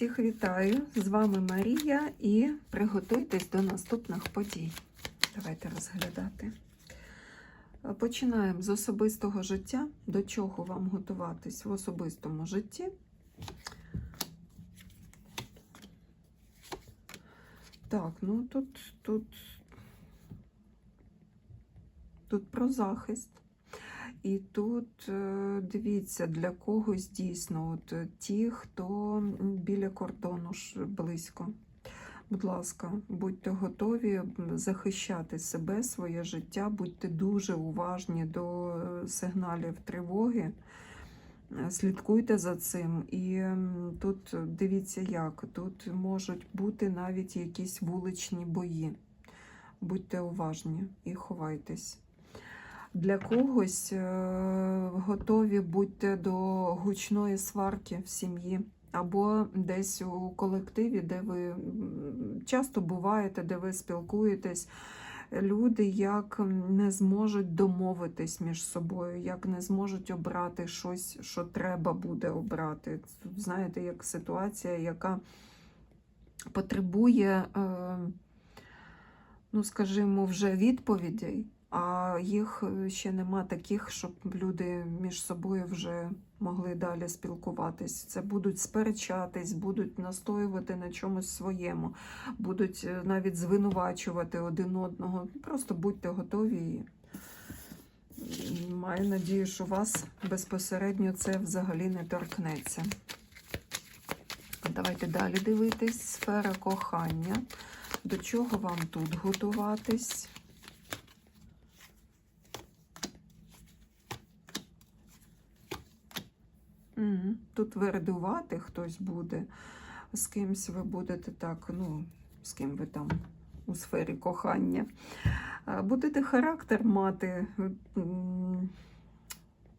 Всіх вітаю! З вами Марія і приготуйтесь до наступних подій. Давайте розглядати. Починаємо з особистого життя. До чого вам готуватись в особистому житті? Так, ну тут, тут, тут про захист. І тут е, дивіться, для когось дійсно, от е, ті, хто біля кордону ж близько. Будь ласка, будьте готові захищати себе, своє життя, будьте дуже уважні до е, сигналів тривоги. Слідкуйте за цим. І тут дивіться як, тут можуть бути навіть якісь вуличні бої. Будьте уважні і ховайтесь. Для когось е, готові будьте до гучної сварки в сім'ї або десь у колективі, де ви часто буваєте, де ви спілкуєтесь. Люди як не зможуть домовитись між собою, як не зможуть обрати щось, що треба буде обрати. Тут, знаєте, як ситуація, яка потребує, е, ну, скажімо, вже відповідей а їх е, ще нема таких, щоб люди між собою вже могли далі спілкуватись. Це будуть сперечатись, будуть настоювати на чомусь своєму, будуть е, навіть звинувачувати один одного. Просто будьте готові. І Маю надію, що вас безпосередньо це взагалі не торкнеться. Давайте далі дивитись. Сфера кохання. До чого вам тут готуватись? Тут вередувати хтось буде, з кимсь ви будете так, ну, з ким ви там у сфері кохання. Будете характер мати,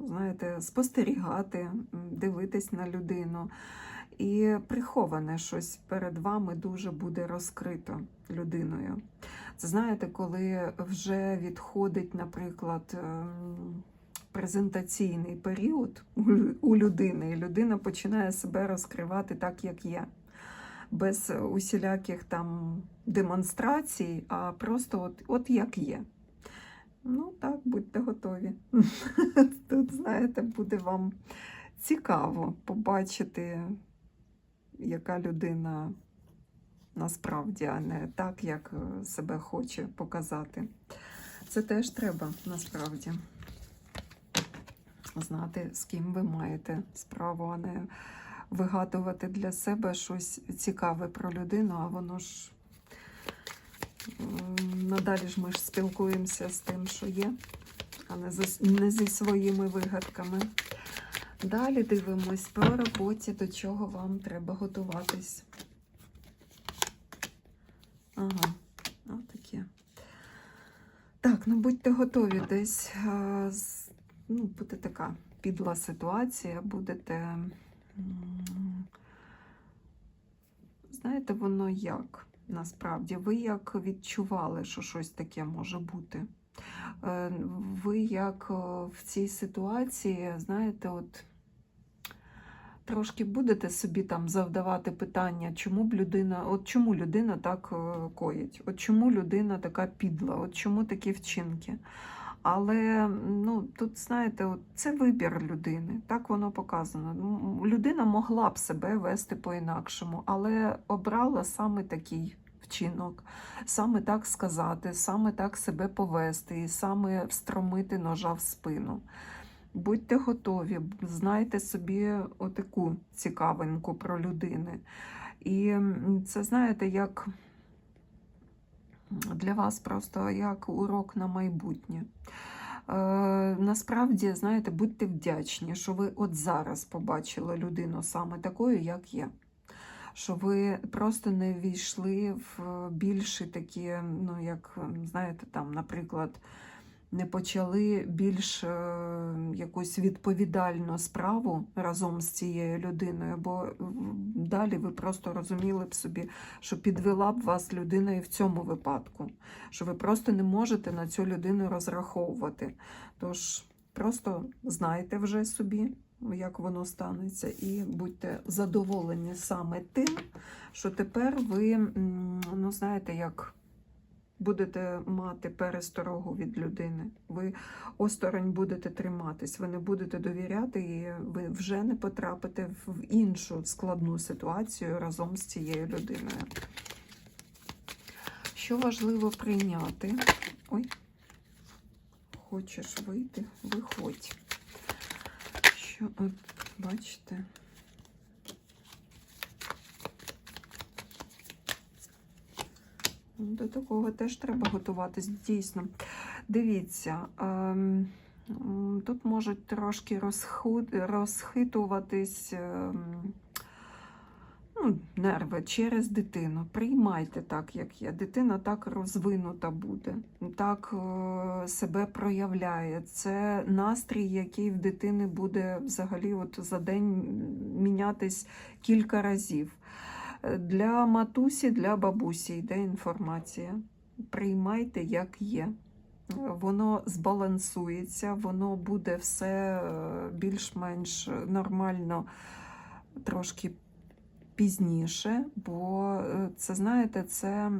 знаєте, спостерігати, дивитись на людину. І приховане щось перед вами дуже буде розкрито людиною. Це знаєте, коли вже відходить, наприклад, ем, презентаційний період у людини, і людина починає себе розкривати так, як є, без усіляких там демонстрацій, а просто от, от як є. Ну так, будьте готові. Тут, знаєте, буде вам цікаво побачити, яка людина насправді, а не так, як себе хоче показати. Це теж треба насправді знати, з ким ви маєте справу, а не вигадувати для себе щось цікаве про людину, а воно ж надалі ж ми ж спілкуємося з тим, що є, а не, зі- не зі своїми вигадками. Далі дивимось по роботі, до чого вам треба готуватись. Ага, отаке. Так, ну будьте готові десь. Ну, буде така підла ситуація, будете. Знаєте, воно як насправді? Ви як відчували, що щось таке може бути? Е, Ви як е, в цій ситуації, знаєте, от трошки будете собі там завдавати питання, чому б людина, от чому людина так е, коїть, от чому людина така підла, от чому такі вчинки. Але ну, тут, знаєте, от це вибір людини, так воно показано. Людина могла б себе вести по-інакшому, але обрала саме такий вчинок, саме так сказати, саме так себе повести і саме встромити ножа в спину. Будьте готові, знайте собі отаку цікавинку про людини. І це, знаєте, як для вас просто як урок на майбутнє. Е, насправді, знаєте, будьте вдячні, що ви от зараз побачили людину саме такою, як є. Що ви просто не війшли в більші такі, ну, як, знаєте, там, наприклад, не почали більш е, якусь відповідальну справу разом з цією людиною, бо далі ви просто розуміли б собі, що підвела б вас людина і в цьому випадку, що ви просто не можете на цю людину розраховувати. Тож просто знайте вже собі, як воно станеться, і будьте задоволені саме тим, що тепер ви, ну знаєте, як будете мати пересторогу від людини. Ви осторонь будете триматись, ви не будете довіряти, і ви вже не потрапите в іншу складну ситуацію разом з цією людиною. Що важливо прийняти? Ой, хочеш вийти, виходь. Що, от, бачите? До такого теж треба готуватись, дійсно. Дивіться, ем, тут можуть трошки розхитуватись ем, ну, нерви через дитину. Приймайте так, як є. Дитина так розвинута буде, так е, себе проявляє. Це настрій, який в дитини буде взагалі от за день мінятись кілька разів. Для матусі, для бабусі йде інформація. Приймайте, як є. Воно збалансується, воно буде все е, більш-менш нормально трошки пізніше, бо е, це, знаєте, це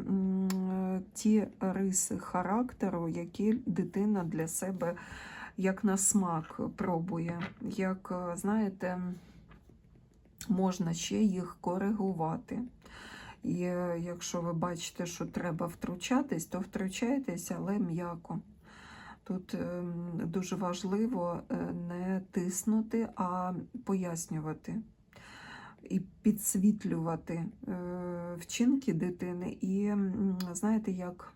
ті риси характеру, які дитина для себе як на смак пробує. Як, е, знаєте, можна ще їх коригувати. І е, якщо ви бачите, що треба втручатись, то втручайтесь, але м'яко. Тут ем, дуже важливо е, не тиснути, а пояснювати і підсвітлювати е, вчинки дитини. І знаєте, як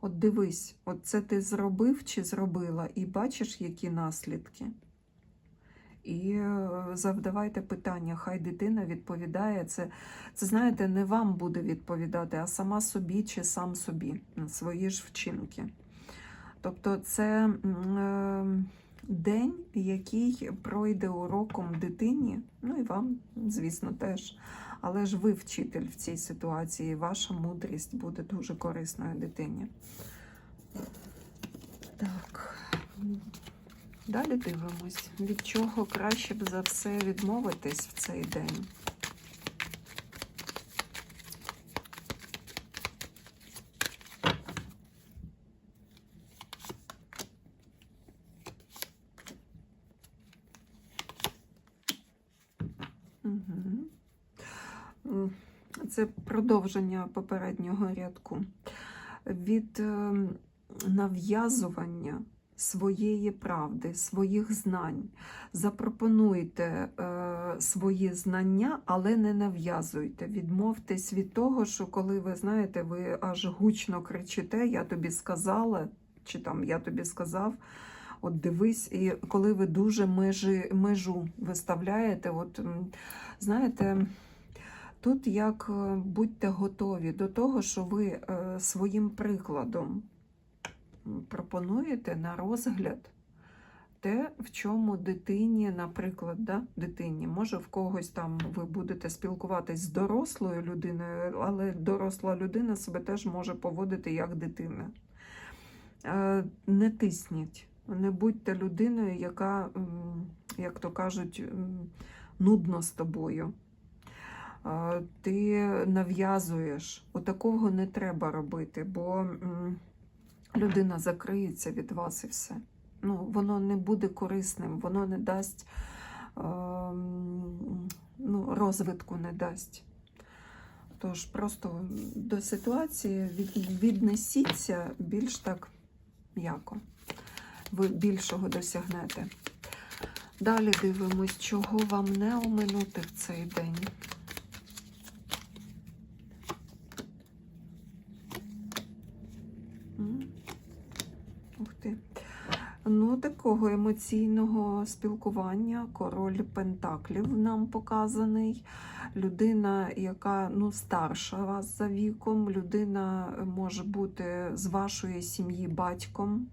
от дивись, от це ти зробив чи зробила, і бачиш, які наслідки. І е, завдавайте питання, хай дитина відповідає. Це, це, знаєте, не вам буде відповідати, а сама собі чи сам собі свої ж вчинки. Тобто це е, день, який пройде уроком дитині, ну і вам, звісно, теж. Але ж ви вчитель в цій ситуації, ваша мудрість буде дуже корисною дитині. Так. Далі дивимось, від чого краще б за все відмовитись в цей день. Це продовження попереднього рядку. Від е, нав'язування своєї правди, своїх знань. Запропонуйте е, свої знання, але не нав'язуйте. Відмовтесь від того, що коли ви знаєте, ви аж гучно кричите, я тобі сказала, чи там я тобі сказав. От дивись, і коли ви дуже межі, межу виставляєте, от знаєте, тут як е, будьте готові до того, що ви е, своїм прикладом пропонуєте на розгляд те, в чому дитині, наприклад, да, дитині, може в когось там ви будете спілкуватись з дорослою людиною, але доросла людина себе теж може поводити як дитина. Е, Не тисніть. Не будьте людиною, яка, як то кажуть, нудно з тобою. Ти нав'язуєш. Отакого не треба робити, бо людина закриється від вас і все. Ну, воно не буде корисним, воно не дасть ем, ну, розвитку не дасть. Тож просто до ситуації від- віднесіться більш так м'яко ви більшого досягнете. Далі дивимось, чого вам не оминути в цей день. Такого емоційного спілкування король Пентаклів нам показаний. Людина, яка ну, старша вас за віком, людина може бути з вашої сім'ї батьком.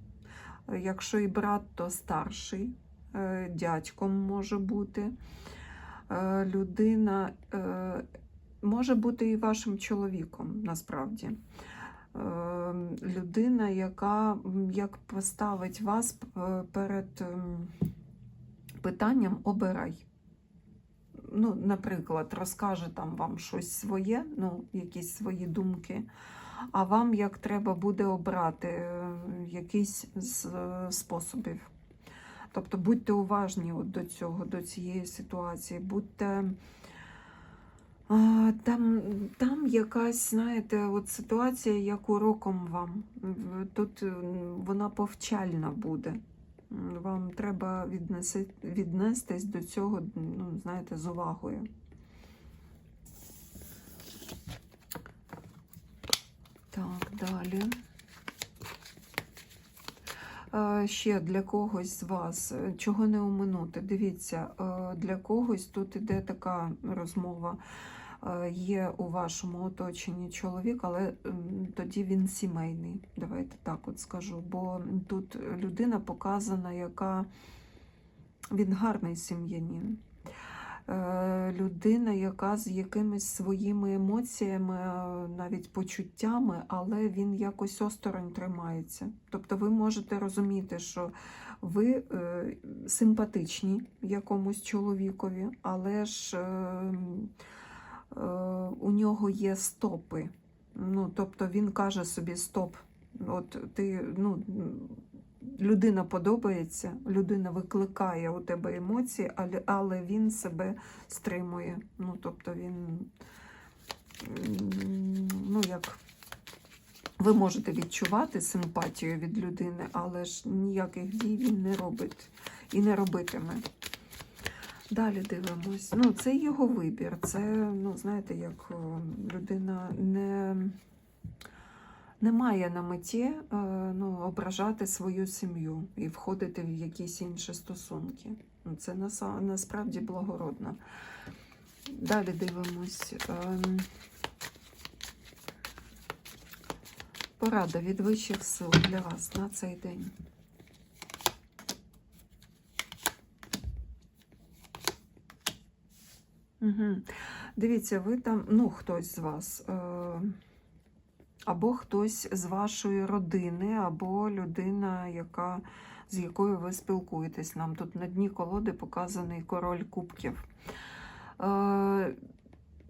Якщо і брат, то старший, е, дядьком може бути. Е, Людина е, може бути і вашим чоловіком, насправді. Е, Людина, яка як поставить вас перед ем, питанням обирай. Ну, наприклад, розкаже там вам щось своє, ну, якісь свої думки, а вам як треба буде обрати е, якийсь з е, способів. Тобто будьте уважні до цього, до цієї ситуації, будьте. Там, там якась, знаєте, от ситуація, як уроком вам. Тут вона повчальна буде. Вам треба віднеси, віднестись до цього, ну, знаєте, з увагою. Так, далі. Е, Ще для когось з вас, е, чого не оминути. Дивіться, е, для когось тут іде така розмова. Е, Є у вашому оточенні чоловік, але тоді він сімейний. Давайте так от скажу. Бо тут людина показана, яка він гарний сім'янин. Е, Людина, яка з якимись своїми емоціями, е, навіть почуттями, але він якось осторонь тримається. Тобто ви можете розуміти, що ви симпатичні якомусь чоловікові, але ж е, е, у нього є стопи. Ну, тобто він каже собі стоп. От ти, ну, людина подобається, людина викликає у тебе емоції, але, але він себе стримує. Ну, тобто він, ну, як ви можете відчувати симпатію від людини, але ж ніяких дій він не робить і не робитиме. Далі дивимось. Ну, це його вибір. Це, ну, знаєте, як людина не, не має на меті е, ну, ображати свою сім'ю і входити в якісь інші стосунки. Ну, Це насправді благородно. Далі дивимось. Ем, Порада від вищих сил для вас на цей день. Дивіться, ви там, ну, хтось з вас, е, або хтось з вашої родини, або людина, яка, з якою ви спілкуєтесь. Нам тут на дні колоди показаний король кубків. Е,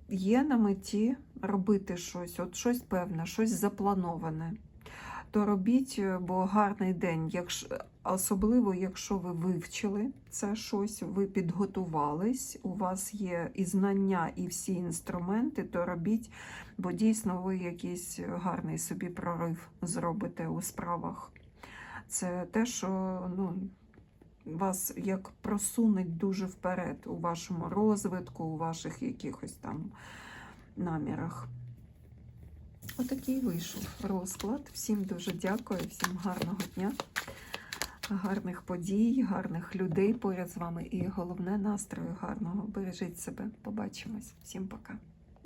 є на меті робити щось, от щось певне, щось заплановане. То робіть, е, бо гарний день, якщо, особливо якщо ви вивчили це щось, ви підготувались, у вас є і знання, і всі інструменти, то робіть, бо дійсно ви якийсь гарний собі прорив зробите у справах. Це те, що ну, вас як просунуть дуже вперед у вашому розвитку, у ваших якихось там намірах. Отакий вийшов розклад. Всім дуже дякую, всім гарного дня, гарних подій, гарних людей поряд з вами і головне настрою гарного. Бережіть себе. Побачимось. Всім пока.